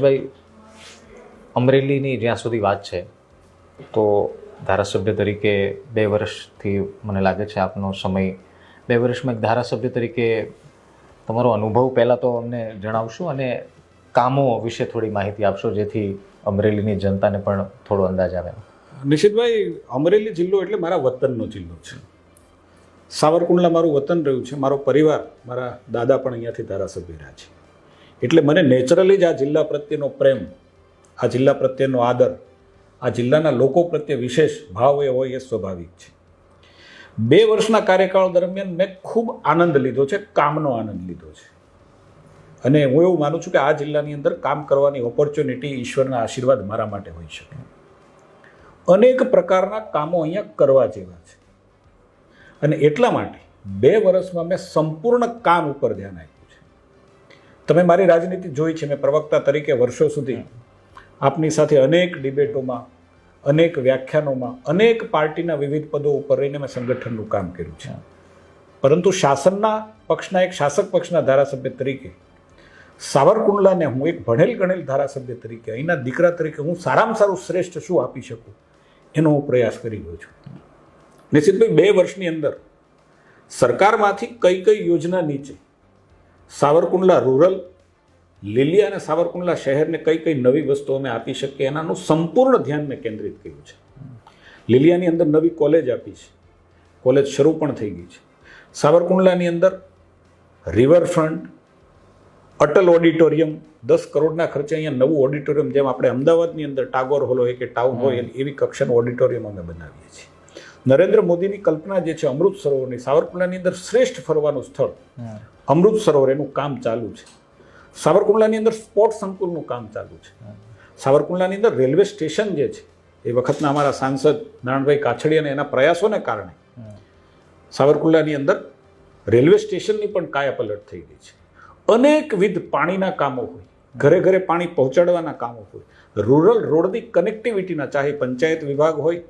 ભાઈ અમરેલીની જ્યાં સુધી વાત છે, તો ધારાસભ્ય તરીકે બે વર્ષથી મને લાગે છે આપનો સમય, બે વર્ષમાં એક ધારાસભ્ય તરીકે તમારો અનુભવ પહેલાં તો અમને જણાવશો અને કામો વિશે થોડી માહિતી આપશો, જેથી અમરેલીની જનતાને પણ થોડો અંદાજ આવે. નિશિતભાઈ, અમરેલી જિલ્લો એટલે મારા વતનનો જિલ્લો છે. સાવરકુંડલા મારું વતન રહ્યું છે. મારો પરિવાર, મારા દાદા પણ અહીંયાથી ધારાસભ્ય રહ્યા છે. એટલે મને નેચરલી જ આ જિલ્લા પ્રત્યેનો પ્રેમ, આ જિલ્લા પ્રત્યેનો આદર, આ જિલ્લાના લોકો પ્રત્યે વિશેષ ભાવ એ હોય એ સ્વાભાવિક છે. બે વર્ષના કાર્યકાળ દરમિયાન મેં ખૂબ આનંદ લીધો છે, કામનો આનંદ લીધો છે. અને હું એવું માનું છું કે આ જિલ્લાની અંદર કામ કરવાની ઓપોર્ચ્યુનિટી ઈશ્વરના આશીર્વાદ મારા માટે હોઈ શકે. અનેક પ્રકારના કામો અહીંયા કરવા જેવા છે. અને એટલા માટે બે વર્ષમાં મેં સંપૂર્ણ કામ ઉપર ધ્યાન આપ્યું. તમે મારી રાજનીતિ જોઈ છે, મેં પ્રવક્તા તરીકે વર્ષો સુધી આપની સાથે અનેક ડિબેટોમાં, અનેક વ્યાખ્યાનોમાં, અનેક પાર્ટીના વિવિધ પદો ઉપર રહીને મેં સંગઠનનું કામ કર્યું છે. પરંતુ શાસનના પક્ષના એક શાસક પક્ષના ધારાસભ્ય તરીકે, સાવરકુંડલાને હું એક ભણેલ ગણેલ ધારાસભ્ય તરીકે, અહીંના દીકરા તરીકે હું સારામાં સારું શ્રેષ્ઠ શું આપી શકું, એનો હું પ્રયાસ કરી રહ્યો છું. નિશ્ચિતભાઈ બે વર્ષની અંદર સરકારમાંથી કઈ કઈ યોજના નીચે સાવરકુંડલા રૂરલ લીલી અને સાવરકુંડલા શહેરને કઈ કઈ નવી વસ્તુઓ અમે આપી શકીએ એનાનું સંપૂર્ણ ધ્યાન મેં કેન્દ્રિત કર્યું છે. લીલિયાની અંદર નવી કોલેજ આપી છે. કોલેજ શરૂ પણ થઈ ગઈ છે. સાવરકુંડલાની અંદર રિવરફ્રન્ટ અટલ ઓડિટોરિયમ દસ કરોડના ખર્ચે અહીંયા નવું ઓડિટોરિયમ જેમ આપણે અમદાવાદની અંદર ટાગોર હોલ હોય કે ટાઉન હોય એવી કક્ષાનું ઓડિટોરિયમ અમે બનાવીએ છીએ. નરેન્દ્ર મોદીની કલ્પના જે છે અમૃત સરોવરની સાવરકુંડલાની અંદર શ્રેષ્ઠ ફરવાનું સ્થળ. અમૃત સરોવર એનું કામ ચાલુ છે. સાવરકુંડલાની અંદર સ્પોર્ટ સંકુલનું કામ ચાલુ છે. સાવરકુંડલાની અંદર રેલવે સ્ટેશન જે છે, એ વખતના અમારા સાંસદ નારાયણભાઈ કાછડી અને એના પ્રયાસોને કારણે સાવરકુંડલાની અંદર રેલવે સ્ટેશનની પણ કાયાપલટ થઈ ગઈ છે. અનેકવિધ પાણીના કામો હોય, ઘરે ઘરે પાણી પહોંચાડવાના કામો હોય, રૂરલ રોડની કનેક્ટિવિટીના ચાહે પંચાયત વિભાગ હોય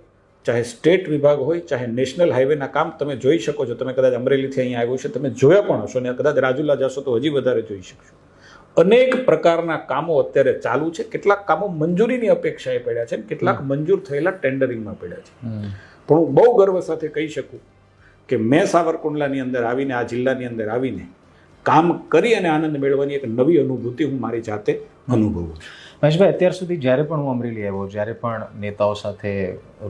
ચાહે સ્ટેટ વિભાગ હોય ચાહે નેશનલ હાઈવેના કામ તમે જોઈ શકો છો. તમે કદાચ અમરેલીથી અહીંયા આવ્યો છે તમે જોયા પણ હશો ને કદાચ રાજુલા જશો તો હજી વધારે જોઈ શકશો. અનેક પ્રકારના કામો અત્યારે ચાલુ છે. કેટલાક કામો મંજૂરીની અપેક્ષાએ પડ્યા છે કેટલાક મંજૂર થયેલા ટેન્ડરિંગમાં પડ્યા છે. પણ હું બહુ ગર્વ સાથે કહી શકું કે મેં સાવરકુંડલાની અંદર આવીને આ જિલ્લાની અંદર આવીને કામ કરી અને આનંદ મેળવવાની એક નવી અનુભૂતિ હું મારી જાતે અનુભવું છું. મહેશભાઈ, અત્યાર સુધી જ્યારે પણ હું અમરેલી આવ્યો, જ્યારે પણ નેતાઓ સાથે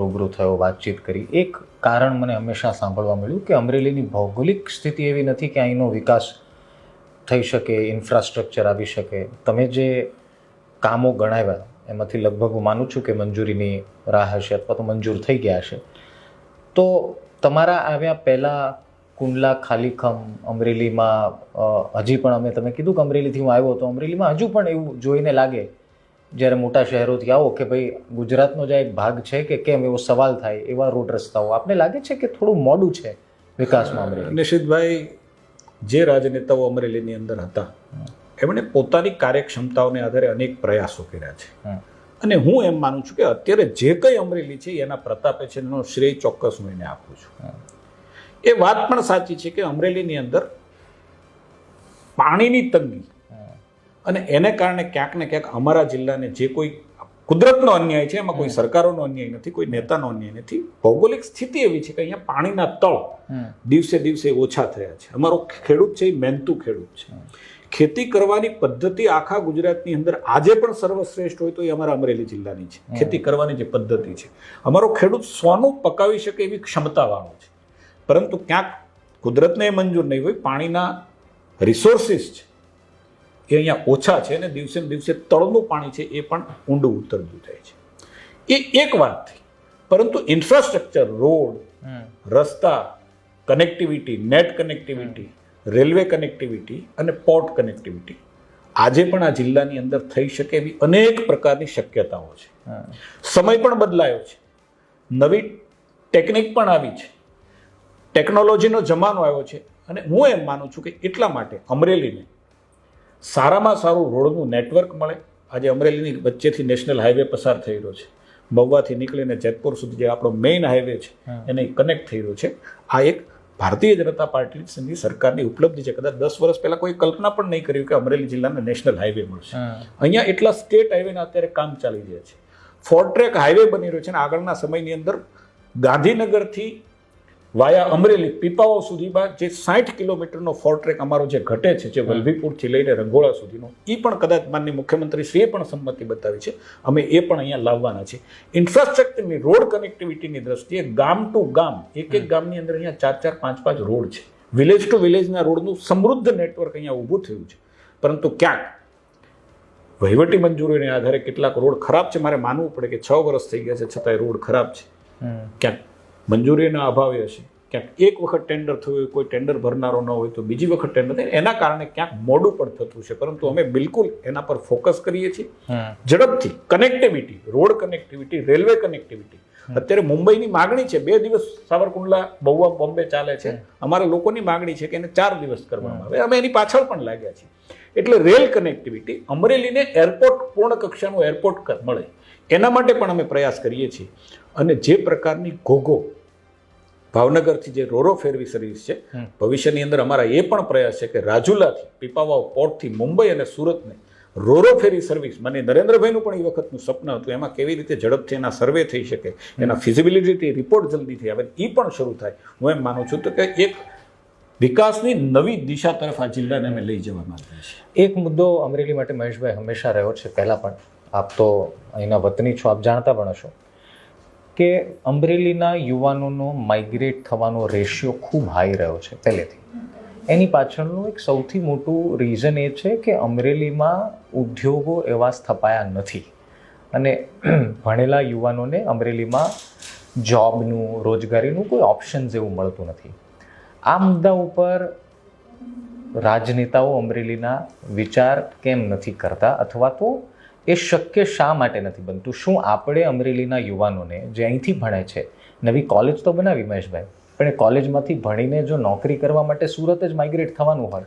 રૂબરૂ થયો, વાતચીત કરી, એક કારણ મને હંમેશા સાંભળવા મળ્યું કે અમરેલીની ભૌગોલિક સ્થિતિ એવી નથી કે અહીંનો વિકાસ થઈ શકે, ઇન્ફ્રાસ્ટ્રક્ચર આવી શકે. તમે જે કામો ગણાવ્યા, એમાંથી લગભગ હું માનું છું કે મંજૂરીની રાહ હશે અથવા તો મંજૂર થઈ ગયા હશે. તો તમારા આવ્યા પહેલાં કુંડલા, ખાલીખમ, અમરેલીમાં હજી પણ અમે, તમે કીધું કે અમરેલીથી હું આવ્યો, તો અમરેલીમાં હજુ પણ એવું જોઈને લાગે જ્યારે મોટા શહેરોથી આવો કે ભાઈ ગુજરાતનો જે એક ભાગ છે કે કેમ એવો સવાલ થાય એવા રોડ રસ્તાઓ આપને લાગે છે કે થોડું મોડું છે વિકાસમાં અમરેલી? નિશિતભાઈ જે રાજનેતાઓ અમરેલીની અંદર હતા એમણે પોતાની કાર્યક્ષમતાઓને આધારે અનેક પ્રયાસો કર્યા છે. અને હું એમ માનું છું કે અત્યારે જે કંઈ અમરેલી છે એના પ્રતાપે છે એનો શ્રેય ચોક્કસ હું એને આપું છું. એ વાત પણ સાચી છે કે અમરેલીની અંદર પાણીની તંગી અને એને કારણે ક્યાંક ને ક્યાંક અમારા જિલ્લાને જે કોઈ કુદરતનો અન્યાય છે એમાં કોઈ સરકારોનો અન્યાય નથી કોઈ નેતાનો અન્યાય નથી. ભૌગોલિક સ્થિતિ એવી છે કે અહીંયા પાણીના તળ દિવસે દિવસે ઓછા થયા છે. અમારો ખેડૂત છે એ મહેનતુ ખેડૂત છે. ખેતી કરવાની પદ્ધતિ આખા ગુજરાતની અંદર આજે પણ સર્વશ્રેષ્ઠ હોય તો એ અમારા અમરેલી જિલ્લાની છે. ખેતી કરવાની જે પદ્ધતિ છે. અમારો ખેડૂત સોનું પકાવી શકે એવી ક્ષમતાવાળો છે. પરંતુ ક્યાંક કુદરતને એ મંજૂર નહીં હોય પાણીના રિસોર્સિસ છે. એ અહીંયા ઓછા છે અને દિવસે ને દિવસે તળનું પાણી છે એ પણ ઊંડું ઉતરતું થાય છે. એ એક વાત થઈ. પરંતુ ઇન્ફ્રાસ્ટ્રક્ચર રોડ રસ્તા connectivity net connectivity railway connectivity અને પોર્ટ કનેક્ટિવિટી આજે પણ આ જિલ્લાની અંદર થઈ શકે એવી અનેક પ્રકારની શક્યતાઓ છે. સમય પણ બદલાયો છે. નવી ટેકનિક પણ આવી છે. ટેકનોલોજીનો જમાનો આવ્યો છે. અને હું એમ માનું છું કે એટલા માટે અમરેલીને સારામાં સારું રોડનું નેટવર્ક મળે. આજે અમરેલીની વચ્ચેથી નેશનલ હાઈવે પસાર થઈ રહ્યો છે. મહુવાથી નીકળીને જેતપુર સુધી જે આપણો મેઇન હાઈવે છે એને કનેક્ટ થઈ રહ્યો છે. આ એક ભારતીય જનતા પાર્ટીની સરકારની ઉપલબ્ધિ છે. કદાચ દસ વર્ષ પહેલાં કોઈ કલ્પના પણ નહીં કર્યું કે અમરેલી જિલ્લાને નેશનલ હાઈવે મળશે. અહીંયા એટલા સ્ટેટ હાઈવેના અત્યારે કામ ચાલી રહ્યા છે. ફોર ટ્રેક હાઈવે બની રહ્યો છે અને આગળના સમયની અંદર ગાંધીનગરથી વાયા અમરેલી પીપાવાવ સુધીમાં જે સાઠ કિલોમીટરનો ફોરટ્રેક અમારો જે ઘટે છે જે વલભીપુરથી લઈને રંગોળા સુધીનો એ પણ કદાચ માનની મુખ્યમંત્રીશ્રીએ પણ સંમતિ બતાવી છે. અમે એ પણ અહીંયા લાવવાના છે ઇન્ફ્રાસ્ટ્રક્ચરની રોડ કનેક્ટિવિટીની દ્રષ્ટિએ ગામ ટુ ગામ એક એક ગામની અંદર અહીંયા ચાર ચાર પાંચ પાંચ રોડ છે. વિલેજ ટુ વિલેજના રોડનું સમૃદ્ધ નેટવર્ક અહીંયા ઊભું થયું છે. પરંતુ ક્યાંક? વહીવટી મંજૂરીને આધારે કેટલાક રોડ ખરાબ છે. મારે માનવું પડે કે છ વર્ષ થઈ ગયા છે છતાંય રોડ ખરાબ છે. ક્યાંક? મંજૂરીના અભાવે હશે. ક્યાંક એક વખત ટેન્ડર થયું હોય કોઈ ટેન્ડર ભરનારો ન હોય તો બીજી વખત ટેન્ડર થાય. એના કારણે ક્યાંક મોડું પણ થતું છે. પરંતુ અમે બિલકુલ એના પર ફોકસ કરીએ છીએ. ઝડપથી connectivity road connectivity railway connectivity અત્યારે મુંબઈની માગણી છે બે દિવસ સાવરકુંડલા બહુવા બોમ્બે ચાલે છે. અમારા લોકોની માગણી છે કે એને ચાર દિવસ કરવામાં આવે. અમે એની પાછળ પણ લાગ્યા છીએ. એટલે રેલ કનેક્ટિવિટી અમરેલીને એરપોર્ટ પૂર્ણ કક્ષાનું એરપોર્ટ મળે. એના માટે પણ અમે પ્રયાસ કરીએ છીએ. અને જે પ્રકારની ઘોઘો ભાવનગરથી જે રોરો ફેરવી સર્વિસ છે ભવિષ્યની અંદર અમારા એ પણ પ્રયાસ છે કે રાજુલાથી પીપાવાવ પોર્ટથી મુંબઈ અને સુરતને રોરો ફેરી સર્વિસ. મને નરેન્દ્રભાઈનું પણ એ વખતનું સપન હતું એમાં કેવી રીતે ઝડપથી એના સર્વે થઈ શકે એના ફિઝિબિલિટી રિપોર્ટ જલ્દીથી આવે એ પણ શરૂ થાય. હું એમ માનું છું તો કે એક વિકાસની નવી દિશા તરફ આ જિલ્લાને અમે લઈ જવા માંગીએ છીએ. એક મુદ્દો અમરેલી માટે મહેશભાઈ હંમેશા રહ્યો છે પહેલાં પણ. આપ તો અહીંના વતની છો, આપ જાણતા પણ હશો કે અમરેલીના યુવાનોનો માઇગ્રેટ થવાનો રેશિયો ખૂબ હાઈ રહ્યો છે પહેલેથી. એની પાછળનું એક સૌથી મોટું રીઝન એ છે કે અમરેલીમાં ઉદ્યોગો એવા સ્થપાયા નથી. અને ભણેલા યુવાનોને અમરેલીમાં જોબનું રોજગારીનું કોઈ ઓપ્શન જેવું મળતું નથી. આ મુદ્દા ઉપર રાજનેતાઓ અમરેલીના વિચાર કેમ નથી કરતા? અથવા તો એ શક્ય શા માટે નથી બનતું? શું આપણે અમરેલીના યુવાનોને, જે અહીંથી ભણે છે, નવી કોલેજ તો બનાવી મહેશભાઈ, પણ એ કોલેજમાંથી ભણીને જો નોકરી કરવા માટે સુરત જ માઇગ્રેટ થવાનું હોય,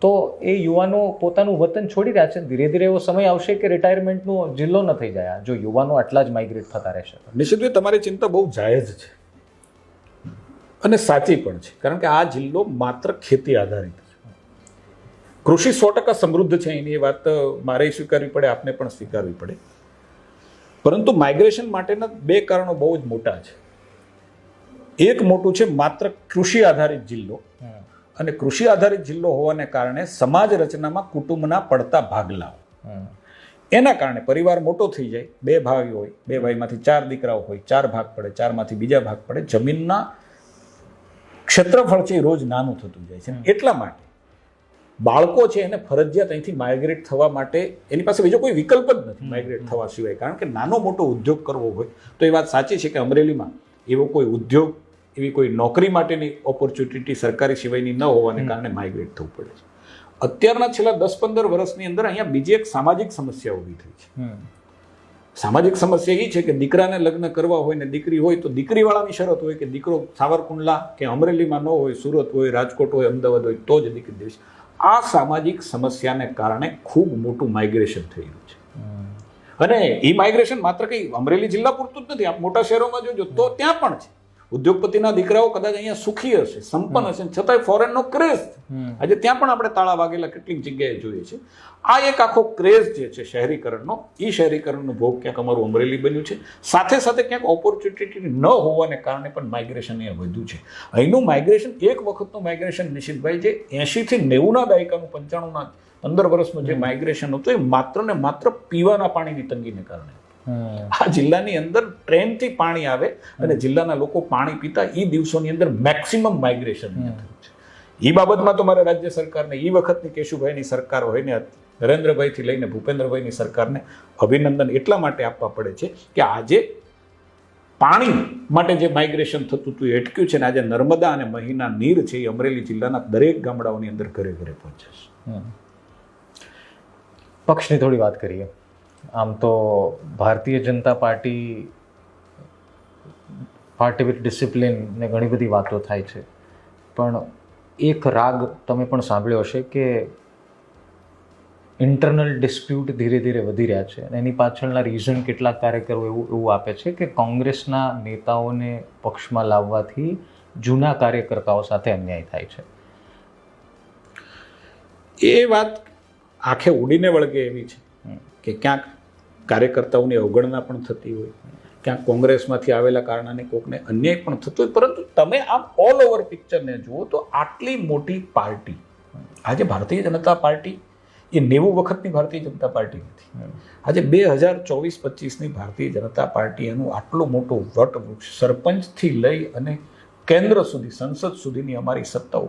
તો એ યુવાનો પોતાનું વતન છોડી રહ્યા છે. ધીરે ધીરે એવો સમય આવશે કે રિટાયરમેન્ટનો જિલ્લો ન થઈ જાય. જો યુવાનો આટલા જ માઇગ્રેટ થતા રહેશે નિશ્ચિતભાઈ તમારી ચિંતા બહુ જાયજ છે અને સાચી પણ છે. કારણ કે આ જિલ્લો માત્ર ખેતી આધારિત કૃષિ સો ટકા સમૃદ્ધ છે એની વાત મારે સ્વીકારવી પડે આપને પણ સ્વીકારવી પડે. પરંતુ માઇગ્રેશન માટેના બે કારણો બહુ જ મોટા છે. એક મોટું છે માત્ર કૃષિ આધારિત જિલ્લો અને કૃષિ આધારિત જિલ્લો હોવાને કારણે સમાજ રચનામાં કુટુંબના પડતા ભાગલાઓ એના કારણે પરિવાર મોટો થઈ જાય બે ભાઈ હોય બે ભાઈમાંથી ચાર દીકરાઓ હોય ચાર ભાગ પડે ચારમાંથી બીજા ભાગ પડે જમીનના ક્ષેત્રફળ છે એ રોજ નાનું થતું જાય છે. એટલા માટે બાળકો છે એને ફરજિયાત અહીંથી માઇગ્રેટ થવા માટે એની પાસે બીજો કોઈ વિકલ્પ જ નથી માઇગ્રેટ થવા સિવાય. કારણ કે નાનો મોટો ઉદ્યોગ કરવો હોય તો એ વાત સાચી છે કે અમરેલીમાં એવો કોઈ ઉદ્યોગ એવી કોઈ નોકરી માટેની ઓપોર્ચ્યુનિટી સરકારી સિવાયની ન હોવાને કારણે માઇગ્રેટ થવું પડે છે. અત્યારના છેલ્લા દસ પંદર વર્ષની અંદર અહીંયા બીજી એક સામાજિક સમસ્યા ઊભી થઈ છે. સામાજિક સમસ્યા એ છે કે દીકરાને લગ્ન કરવા હોય ને દીકરી હોય તો દીકરીવાળાની શરત હોય કે દીકરો સાવરકુંડલા કે અમરેલીમાં ન હોય સુરત હોય રાજકોટ હોય અમદાવાદ હોય તો જ દીકરી દેશ. આ સામાજિક સમસ્યાને કારણે ખૂબ મોટું માઇગ્રેશન થઈ રહ્યું છે. અને એ માઇગ્રેશન માત્ર કંઈ અમરેલી જિલ્લા પૂરતું જ નથી આપ મોટા શહેરોમાં જોજો તો ત્યાં પણ છે. ઉદ્યોગપતિના દીકરાઓ કદાચ અહીંયા સુખી હશે સંપન્ન હશે. છતાંય ફોરેનનો ક્રેઝ આજે ત્યાં પણ આપણે તાળા વાગેલા કેટલીક જગ્યાએ જોઈએ છે આ એક આખો ક્રેઝ જે છે શહેરીકરણનો એ શહેરીકરણનો ભોગ ક્યાંક અમારું અમરેલી બન્યું છે. સાથે સાથે ક્યાંક ઓપોર્ચ્યુનિટી ન હોવાને કારણે પણ માઇગ્રેશન અહીંયા વધ્યું છે. અહીંનું માઇગ્રેશન એક વખતનું માઇગ્રેશન નિશિતભાઈ જે એંશીથી નેવુંના દાયકાનું પંચાણુંના પંદર વર્ષનું જે માઇગ્રેશન હતું એ માત્ર ને માત્ર પીવાના પાણીની તંગીને કારણે. આ જિલ્લાની અંદર ટ્રેનથી પાણી આવે અને જિલ્લાના લોકો પાણી પીતા એ દિવસોની અંદર મેક્સિમમ માઇગ્રેશન થયું છે. એ બાબતમાં તો મારે રાજ્ય સરકારને એ વખતની કેશુભાઈની સરકાર હોય ને નરેન્દ્રભાઈથી લઈને ભૂપેન્દ્રભાઈની સરકારને અભિનંદન એટલા માટે આપવા પડે છે કે આજે પાણી માટે જે માઇગ્રેશન થતું હતું એ અટક્યું છે ને આજે નર્મદા અને મહીના નીર છે એ અમરેલી જિલ્લાના દરેક ગામડાઓની અંદર ઘરે ઘરે પહોંચે છે. પક્ષની થોડી વાત કરીએ. આમ તો Bharatiya Janata party party with discipline ને ઘણી બધી વાતો થાય છે. પણ એક રાગ તમે પણ સાંભળ્યો હશે કે ઇન્ટરનલ ડિસ્પ્યુટ ધીરે ધીરે વધી રહ્યા છે અને એની પાછળના રીઝન કેટલાક કાર્યકરો એવું એવું આપે છે કે કોંગ્રેસના નેતાઓને પક્ષમાં લાવવાથી જૂના કાર્યકર્તાઓ સાથે અન્યાય થાય છે. એ વાત આંખે ઉડીને વળગે એવી છે. કે ક્યાંક કાર્યકર્તાઓની અવગણના પણ થતી હોય, ક્યાંક કોંગ્રેસમાંથી આવેલા કારણે કોકને અન્યાય પણ થતો હોય, પરંતુ તમે આમ ઓલ ઓવર પિક્ચરને જુઓ તો આટલી મોટી પાર્ટી, આજે ભારતીય જનતા પાર્ટી, એ નેવું વખતની ભારતીય જનતા પાર્ટી નથી. આજે બે હજાર ચોવીસ પચીસની ભારતીય જનતા પાર્ટી એનું આટલું મોટું વટવૃક્ષ સરપંચથી લઈ અને કેન્દ્ર સુધી, સંસદ સુધીની અમારી સત્તાઓ,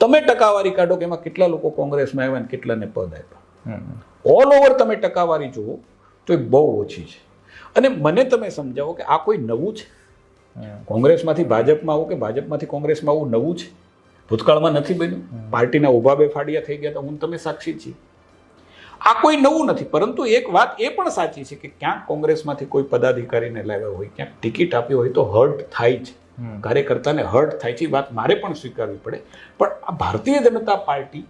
તમે ટકાવારી કાઢો કે એમાં કેટલા લોકો કોંગ્રેસમાં આવ્યા અને કેટલાને પદ આપ્યા? ઓલ ઓવર તમે ટકાવારી જુઓ તો એ બહુ ઓછી છે. અને મને તમે સમજાવો કે આ કોઈ નવું છે? કોંગ્રેસમાંથી ભાજપમાં આવું કે ભાજપમાંથી કોંગ્રેસમાં આવું નવું છે? ભૂતકાળમાં નથી બન્યું? પાર્ટીના ઊભા બે ફાડિયા થઈ ગયા તો હું તમે સાક્ષી છીએ. આ કોઈ નવું નથી પરંતુ એક વાત એ પણ સાચી છે કે ક્યાંક કોંગ્રેસમાંથી કોઈ પદાધિકારીને લાવ્યા હોય ક્યાંક ટિકિટ આપી હોય તો હર્ટ થાય છે. કાર્યકર્તાને હર્ટ થાય છે એ વાત મારે પણ સ્વીકારવી પડે. પણ આ ભારતીય જનતા પાર્ટી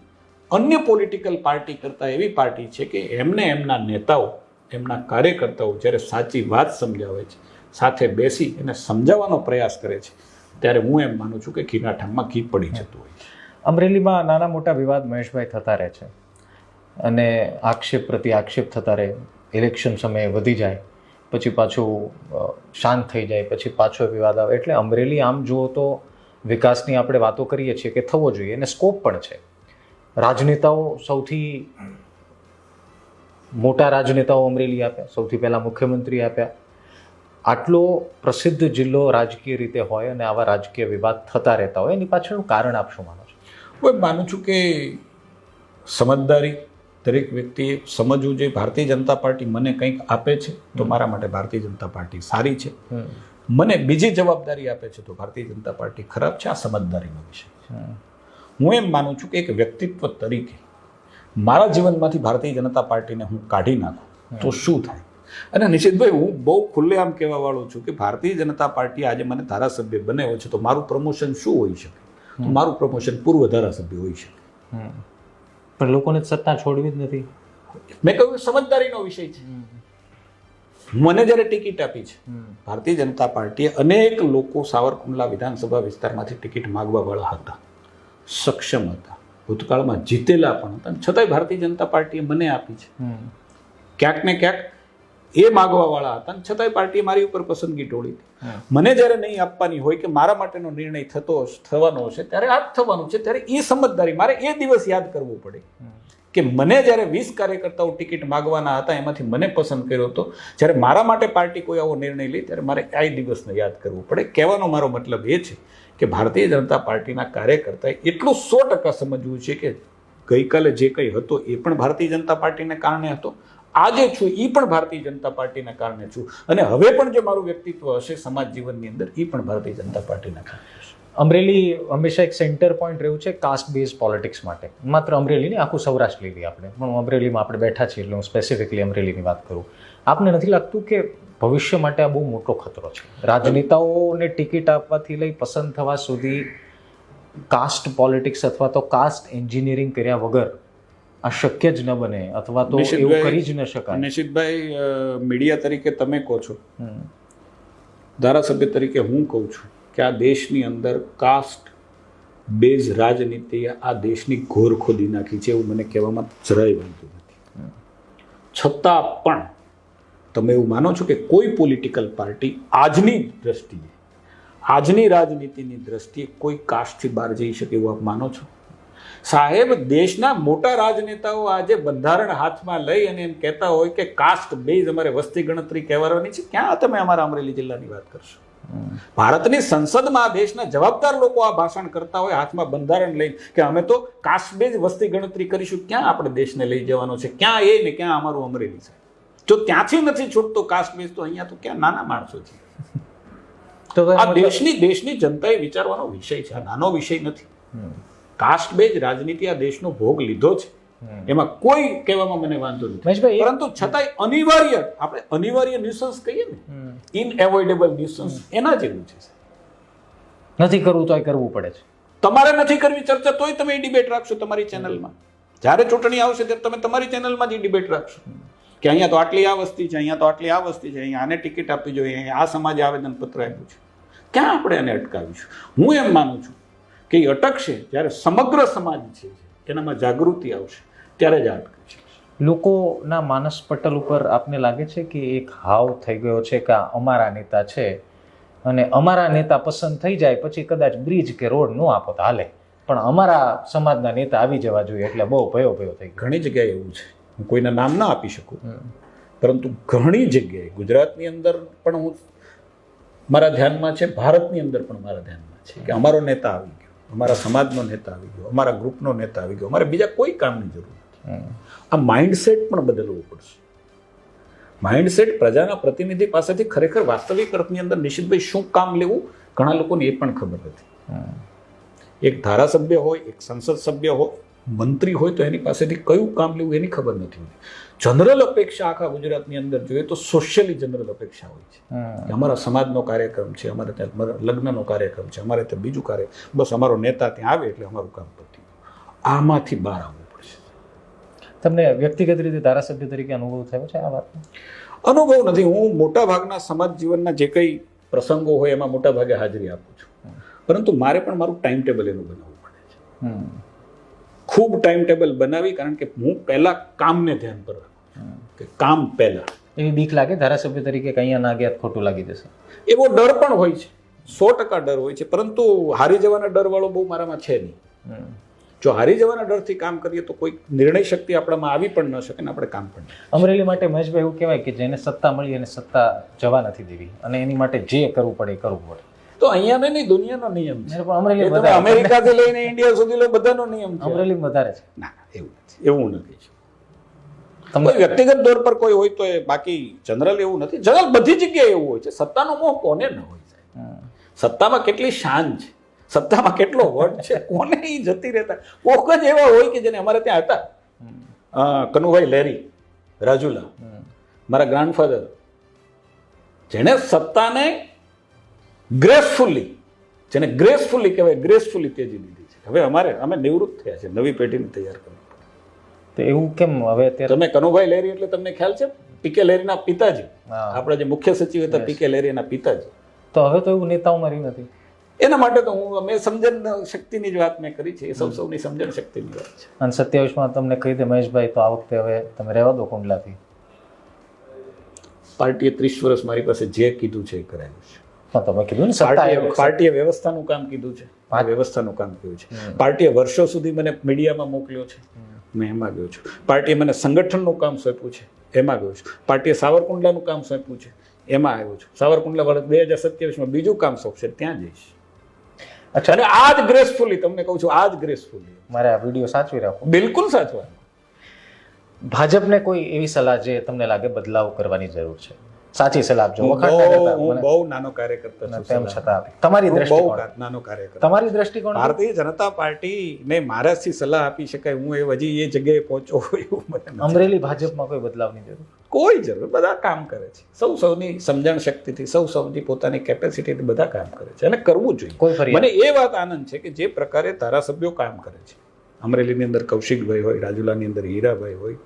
અન્ય પોલિટિકલ પાર્ટી કરતાં એવી પાર્ટી છે કે એમને એમના નેતાઓ, એમના કાર્યકર્તાઓ જ્યારે સાચી વાત સમજાવે છે, સાથે બેસી એને સમજાવવાનો પ્રયાસ કરે છે, ત્યારે હું એમ માનું છું કે ઘીના ઠામમાં ઘી પડી જતું હોય અમરેલીમાં નાના મોટા વિવાદ મહેશભાઈ થતા રહે છે અને આક્ષેપ પ્રતિ આક્ષેપ થતા રહે. ઇલેક્શન સમયે વધી જાય, પછી પાછું શાંત થઈ જાય, પછી પાછો વિવાદ આવે. એટલે અમરેલી આમ જુઓ તો વિકાસની આપણે વાતો કરીએ છીએ કે થવો જોઈએ, અને સ્કોપ પણ છે. રાજનેતાઓ સૌથી મોટા રાજનેતાઓ અમરેલી આપ્યા સૌથી પહેલાં મુખ્યમંત્રી આપ્યા. આટલો પ્રસિદ્ધ જિલ્લો રાજકીય રીતે હોય અને આવા રાજકીય વિવાદ થતા રહેતા હોય એની પાછળનું કારણ આપ શું માનો છો? હું માનું છું કે સમજદારી દરેક વ્યક્તિએ સમજવું જોઈએ. ભારતીય જનતા પાર્ટી મને કંઈક આપે છે તો મારા માટે ભારતીય જનતા પાર્ટી સારી છે. મને બીજી જવાબદારી આપે છે તો ભારતીય જનતા પાર્ટી ખરાબ છે. આ સમજદારીનો વિષય છે. હું એમ માનું છું કે એક વ્યક્તિત્વ તરીકે મારા જીવનમાંથી ભારતીય જનતા પાર્ટીને હું કાઢી નાખું તો શું થાય? અને નિશિતભાઈ હું બહુ ખુલ્લેઆમ કહેવા વાળો છું કે ભારતીય જનતા પાર્ટી આજે મને ધારાસભ્ય બનાવ્યો છે તો મારું પ્રમોશન શું હોઈ શકે? મારું પ્રમોશન પૂર્વ ધારાસભ્ય હોઈ શકે. પણ લોકોને સત્તા છોડવી જ નથી. મેં કહ્યું સમજદારીનો વિષય છે. મને જ્યારે ટિકિટ આપી છે ભારતીય જનતા પાર્ટીએ અનેક લોકો સાવરકુંડલા વિધાનસભા વિસ્તારમાંથી ટિકિટ માગવા વાળા હતા. સક્ષમ હતા. ભૂતકાળમાં જીતેલા પણ હતા. છતાંય ભારતીય જનતા પાર્ટીએ મને આપી છે. ક્યાંક ને ક્યાંક એ માગવા વાળા હતા ને છતાંય પાર્ટીએ મારી ઉપર પસંદગી ટોળી હતી. મને જ્યારે નહીં આપવાની હોય કે મારા માટેનો નિર્ણય થતો થવાનો હશે ત્યારે આ જ થવાનું છે. ત્યારે એ સમજદારી મારે એ દિવસ યાદ કરવો પડે. કે મને જ્યારે વીસ કાર્યકર્તાઓ ટિકિટ માગવાના હતા એમાંથી મને પસંદ કર્યો હતો. જ્યારે મારા માટે પાર્ટી કોઈ આવો નિર્ણય લે ત્યારે મારે આ દિવસને યાદ કરવો પડે. કહેવાનો મારો મતલબ એ છે કે ભારતીય જનતા પાર્ટીના કાર્યકર્તાએ એટલું સો ટકા સમજવું છે કે ગઈકાલે જે કંઈ હતો એ પણ ભારતીય જનતા પાર્ટીને કારણે હતો. આજે છું એ પણ ભારતીય જનતા પાર્ટીના કારણે છું. અને હવે પણ જે મારું વ્યક્તિત્વ હશે સમાજ જીવનની અંદર એ પણ ભારતીય જનતા પાર્ટીના કારણે અમરેલી હંમેશા એક સેન્ટર પોઈન્ટ રહ્યું છે કાસ્ટ બેઝ પોલિટિક્સ માટે. માત્ર અમરેલી નહીં, આખું સૌરાષ્ટ્ર લીધી આપણે. પણ અમરેલીમાં આપણે બેઠા છીએ એટલે હું સ્પેસિફિકલી અમરેલીની વાત કરું. આપને નથી લાગતું કે ભવિષ્ય માટે આ બહુ મોટો ખતરો છે. રાજનેતાઓને ટિકિટ આપવાથી લઈ પસંદ થવા સુધી કાસ્ટ પોલિટિક્સ અથવા તો કાસ્ટ એન્જિનિયરિંગ કર્યા વગર આ શક્ય જ ન બને અથવા તો એવું કરી જ ન શકાય. નિશિતભાઈ મીડિયા તરીકે તમે કહો છો. ધારાસભ્ય તરીકે હું કહું છું કે આ દેશની અંદર કાસ્ટ બેઝ રાજનીતિએ આ દેશની ઘોર ખોદી નાખી છે એવું મને કહેવામાં જરાય બનતું નથી. છતાં પણ તમે એવું માનો છો કે કોઈ પોલિટિકલ પાર્ટી આજની દ્રષ્ટિએ, આજની રાજનીતિની દ્રષ્ટિએ કોઈ કાસ્ટથી બહાર જઈ શકે એવું આપ માનો છો? સાહેબ, દેશના મોટા રાજનેતાઓ આજે બંધારણ હાથમાં લઈ અને એમ કહેતા હોય કે કાસ્ટ બેઝ અમારે વસ્તી ગણતરી કહેવાની છે, ક્યાં તમે અમારા અમરેલી જિલ્લાની વાત કરશો? ભારતની સંસદમાં દેશના જવાબદાર લોકો આ ભાષણ કરતા હોય, હાથમાં બંધારણ લઈને, કે અમે તો કાસ્ટ બેઝ વસ્તી ગણતરી કરીશું, ક્યાં આપણે દેશને લઈ જવાનો છે, ક્યાં એ ને ક્યાં અમારું અમરેલી છે? જો ત્યાંથી નથી છૂટતો કાસ્ટ બેઝ તો અહીંયા તો ક્યાં નાના માણસો છે? તો આ દેશની દેશની જનતાએ વિચારવાનો વિષય છે આ નાનો વિષય નથી. કાસ્ટ બેઝ રાજનીતિ આ દેશનો ભોગ લીધો છે. એમાં કોઈ કહેવામાં મને વાંધો નથી. પરંતુ છતાંય અનિવાર્ય આપણે અનિવાર્ય ન્યુસન્સ કહીએ ને ઇન ઇનએવોઇડેબલ ન્યુસન્સ એના જેવું છે. નથી કરવું તો કરવું પડે છે. તમારે નથી કરવી ચર્ચા તોય તમે ડિબેટ રાખશો તમારી ચેનલમાં જ્યારે ચૂંટણી આવશે ત્યારે તમે તમારી ચેનલમાં જ ડિબેટ રાખશો. કે અહીંયા તો આટલી આ વસ્તી છે અહીંયા તો આટલી આ વસ્તી છે અહીંયા આને ટિકિટ આપવી જોઈએ અહીંયા આ સમાજે આવેદનપત્ર આપ્યું છે. ક્યાં આપણે એને અટકાવીશું? હું એમ માનું છું કે એ અટકશે જ્યારે સમગ્ર સમાજ છે એનામાં જાગૃતિ આવશે ત્યારે જ અટકશે લોકોના માનસ પટલ ઉપર આપને લાગે છે કે એક હાવ થઈ ગયો છે કે આ અમારા નેતા છે અને અમારા નેતા પસંદ થઈ જાય પછી કદાચ બ્રિજ કે રોડ ન આપો તો હાલે. પણ અમારા સમાજના નેતા આવી જવા જોઈએ એટલે બહુ ભયો ભયો થઈ ઘણી જગ્યાએ એવું છે. હું કોઈના નામ ના આપી શકું. પરંતુ ઘણી જગ્યાએ ગુજરાતની અંદર પણ હું મારા ધ્યાનમાં છે ભારતની અંદર પણ મારા ધ્યાનમાં છે કે અમારો નેતા આવી ગયો અમારા સમાજનો નેતા આવી ગયો અમારા ગ્રુપનો નેતા આવી ગયો અમારે બીજા કોઈ કામની જરૂર નથી. આ માઇન્ડસેટ પણ બદલવું પડશે. માઇન્ડસેટ પ્રજાના પ્રતિનિધિ પાસેથી ખરેખર વાસ્તવિક અર્થની અંદર નિશિતભાઈ શું કામ લેવું ઘણા લોકોને એ પણ ખબર નથી. એક ધારાસભ્ય હોય એક સંસદ સભ્ય હોય મંત્રી હોય તો એની પાસેથી કયું કામ લેવું એની ખબર નથી હોતી. જનરલ અપેક્ષા આખા ગુજરાતની અંદર જોઈએ તો સોશિયલી જનરલ અપેક્ષા હોય છે. અમારા સમાજનો કાર્યક્રમ છે અમારે ત્યાં લગ્નનો કાર્યક્રમ છે અમારે ત્યાં બીજું કાર્ય બસ અમારો નેતા ત્યાં આવે એટલે અમારું કામ પતી આમાંથી બહાર આવવું પડશે. તમને વ્યક્તિગત રીતે ધારાસભ્ય તરીકે અનુભવ થયો છે આ વાતનો? અનુભવ નથી. હું મોટા ભાગના સમાજ જીવનના જે કંઈ પ્રસંગો હોય એમાં મોટા ભાગે હાજરી આપું છું. પરંતુ મારે પણ મારું ટાઈમ ટેબલ એનું બનાવવું પડે છે. ખૂબ ટાઈમ ટેબલ બનાવી કારણ કે હું પહેલા કામને ધ્યાન પર રાખું કે કામ પહેલા. એવી બીક લાગે? ધારાસભ્ય તરીકે કંઈ ના ગયા ખોટું લાગી જશે? એવો ડર પણ હોય છે. સો ટકા ડર હોય છે. પરંતુ હારી જવાના ડર વાળો બહુ મારામાં છે નહીં. જો હારી જવાના ડરથી કામ કરીએ તો કોઈ નિર્ણય શક્તિ આપણામાં આવી પણ ન શકે ને આપણે કામ પણ અમરેલી માટે મહેશભાઈ એવું કહેવાય કે જેને સત્તા મળી એને સત્તા જવા નથી દેવી. અને એની માટે જે કરવું પડે એ કરવું પડે. તો અહીંયાને નહીં દુનિયાનો નિયમ છે. અમરેલી તમે અમેરિકાથી લઈને ઇન્ડિયા સુધી લો બધાનો નિયમ છે. અમરેલી વધારે છે. ના એવું નથી. એવું નથી. કોઈ વ્યક્તિગત દોર પર કોઈ હોય તો એ બાકી જનરલ એવું નથી. જનરલ બધી જગ્યાએ એવું હોય છે. સત્તાનો મોહ કોને ન હોય સાહેબ? સત્તામાં કેટલી શાન છે. સત્તામાં કેટલો વટ છે કોને એ જતી રહેતા? કોક જ એવા હોય કે જેને અમારે ત્યાં હતા. કનુભાઈ લેરી રાજુલા મારા ગ્રાન્ડફાધર જેણે સત્તાને ગ્રેસફુલી જેને ગ્રેસફુલી કહેવાય ગ્રેસફુલી તેજી લીધી છે. હવે અમારે અમે નિવૃત્ત થયા છે નવી પેઢીને તૈયાર કરવી તો એવું કેમ હવે અત્યારે? તમે કનુભાઈ લેરી એટલે તમને ખ્યાલ છે? પીકે લેરીના પિતાજી. આપણા જે મુખ્ય સચિવ હતા પીકે લેરીના પિતાજી. તો હવે તો એવું નેતાઓ મારી નથી. એના માટે તો હું મેં સમજણ શક્તિની જ વાત મેં કરી છે. એ સૌ સૌની સમજણ શક્તિની વાત છે. અને સત્યાવીસમાં તમને કહી દે મહેશભાઈ તો આ વખતે હવે તમે રહેવા દો કુંડલાથી. પાર્ટીએ ત્રીસ વર્ષ મારી પાસે જે કીધું છે એ કરાયું છે. તમે કીધું ને સત્તા પાર્ટીએ વ્યવસ્થાનું કામ કીધું છે. આ વ્યવસ્થાનું કામ કીધું છે. પાર્ટીએ વર્ષો સુધી મને મીડિયામાં મોકલ્યો છે. મેં એમાં ગયો છું. પાર્ટીએ મને સંગઠનનું કામ સોંપ્યું છે. એમાં ગયો છું. પાર્ટીએ સાવરકુંડલાનું કામ સોંપ્યું છે. એમાં આવ્યો છું. સાવરકુંડલા વર્ષ બે હજાર સત્યાવીસમાં બીજું કામ સોંપશે ત્યાં જઈશ. અચ્છા. અને આ જ ગ્રેસફુલી તમને કહું છું આ જ ગ્રેસફુલી મારે આ વીડિયો સાચવી રાખો. બિલકુલ સાચવા. ભાજપને કોઈ એવી સલાહ જે તમને લાગે બદલાવ કરવાની જરૂર છે? સાચી સલાહ આપજો. વખાણ ના હું બહુ નાનો કાર્યકર્તા છું તેમ છતાં તમારી બહુ દ્રષ્ટિકોણ નાનો કાર્યકર્તા. તમારી દ્રષ્ટિકોણ ભારતીય જનતા પાર્ટીને મારાથી સલાહ આપી શકાય હું એ હજી એ જગ્યાએ પહોંચો એવું મને અમરેલી ભાજપમાં કોઈ બદલાવની જરૂર? કોઈ જરૂર. બધા કામ કરે છે. સૌ સૌની સમજણ શક્તિથી સૌ સૌની પોતાની કેપેસિટીથી બધા કામ કરે છે. અને કરવું જોઈએ. કોઈ મને એ વાત આનંદ છે કે જે પ્રકારે ધારાસભ્યો કામ કરે છે. અમરેલીની અંદર કૌશિકભાઈ હોય રાજુલાની અંદર હીરાભાઈ હોય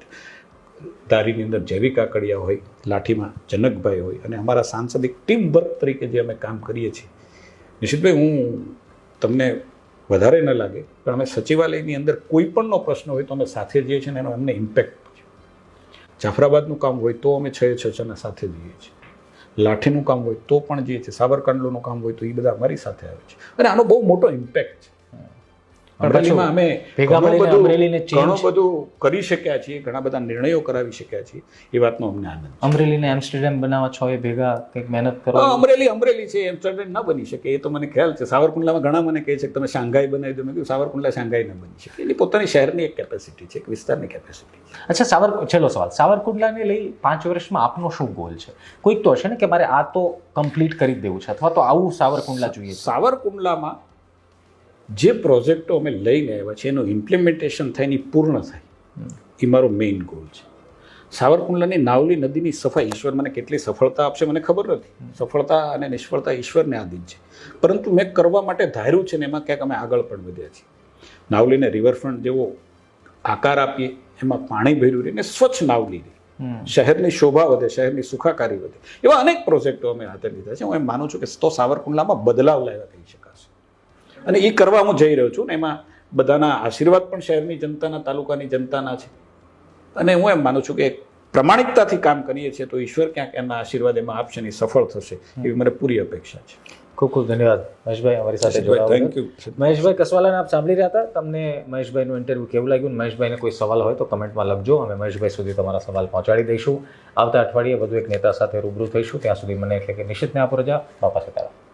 ધારીની અંદર જૈવિક કાકડિયા હોય, લાઠીમાં જનકભાઈ હોય અને અમારા સાંસદિક ટીમ વર્ક તરીકે જે અમે કામ કરીએ છીએ. નિશિતભાઈ, હું તમને વધારે ન લાગે, પણ અમે સચિવાલયની અંદર કોઈ પણનો પ્રશ્ન હોય તો અમે સાથે જઈએ છીએ અને એનો અમને ઇમ્પેક્ટ જાફરાબાદનું કામ હોય તો અમે છ છ છના સાથે જઈએ છીએ. લાઠીનું કામ હોય તો પણ જઈએ છીએ. સાબરકાંડલુનું કામ હોય તો એ બધા અમારી સાથે આવે છે. અને આનો બહુ મોટો ઇમ્પેક્ટ છે. અમરેલીમાં અમે ઘણું બધું- કરી શક્યા છીએ ઘણા બધા નિર્ણયો કરાવી શક્યા છીએ એ વાતનો અમને આનંદ અમરેલીને એમ્સ્ટરડેમ બનાવવા છો એ ભેગા કંઈક મહેનત કરો. અમરેલી અમરેલી છે એમ્સ્ટરડેમ ન બની શકે એ તો મને ખ્યાલ છે. સાવરકુંડલામાં ઘણા મને કહે છે કે તમે શાંઘાઈ બનાવી દો. મેં કીધું સાવરકુંડલા શાંઘાઈ ન બની શકે. એની પોતાની શહેરની એક કેપેસિટી છે એક વિસ્તારની કેપેસિટી છે. અચ્છા સાવર છેલ્લો સવાલ. સાવરકુંડલાને લઈ પાંચ વર્ષમાં આપનો શું ગોલ છે? કોઈક તો હશે ને કે મારે આ તો કમ્પ્લીટ કરી દેવું છે અથવા તો આવું સાવરકુંડલા જોઈએ સાવરકુંડલામાં જે પ્રોજેક્ટો અમે લઈને આવ્યા છે એનું ઇમ્પ્લિમેન્ટેશન થાય ને પૂર્ણ થાય. એ મારો મેઇન ગોલ છે. સાવરકુંડલાની નાવલી નદીની સફાઈ ઈશ્વર મને કેટલી સફળતા આપશે મને ખબર નથી. સફળતા અને નિષ્ફળતા ઈશ્વરને આધીન છે. પરંતુ મેં કરવા માટે ધાર્યું છે ને એમાં ક્યાંક અમે આગળ પણ વધ્યા છીએ. નાવલીને રિવરફ્રન્ટ જેવો આકાર આપીએ એમાં પાણી ભર્યું રહે ને સ્વચ્છ નાવલી રહે. શહેરની શોભા વધે શહેરની સુખાકારી વધે. એવા અનેક પ્રોજેક્ટો અમે હાથે લીધા છે. હું એમ માનું છું કે તો સાવરકુંડલામાં બદલાવ લાવ્યા કહી શકાશે અને એ કરવા હું જઈ રહ્યો છું ને એમાં બધાના આશીર્વાદ પણ શહેરની જનતાના તાલુકાની જનતાના છે. અને હું એમ માનું છું કે પ્રમાણિકતાથી કામ કરીએ છીએ તો ઈશ્વર ક્યાંક એના આશીર્વાદ એમાં આપશે ને સફળ થશે. એવી મને પૂરી અપેક્ષા છે. ખૂબ ખૂબ ધન્યવાદ. મહેશભાઈ અમારી સાથે થેન્ક યુ મહેશભાઈ કસવાલાને આપ સાંભળી રહ્યા હતા. તમને મહેશભાઈનું ઇન્ટરવ્યૂ કેવું લાગ્યું? મહેશભાઈને કોઈ સવાલ હોય તો કમેન્ટમાં લખજો. અમે મહેશભાઈ સુધી તમારા સવાલ પહોંચાડી દઈશું. આવતા અઠવાડિયે વધુ એક નેતા સાથે રૂબરૂ થઈશું. ત્યાં સુધી મને એટલે કે નિશ્ચિતને આપો રજા. બાપા સીતારામ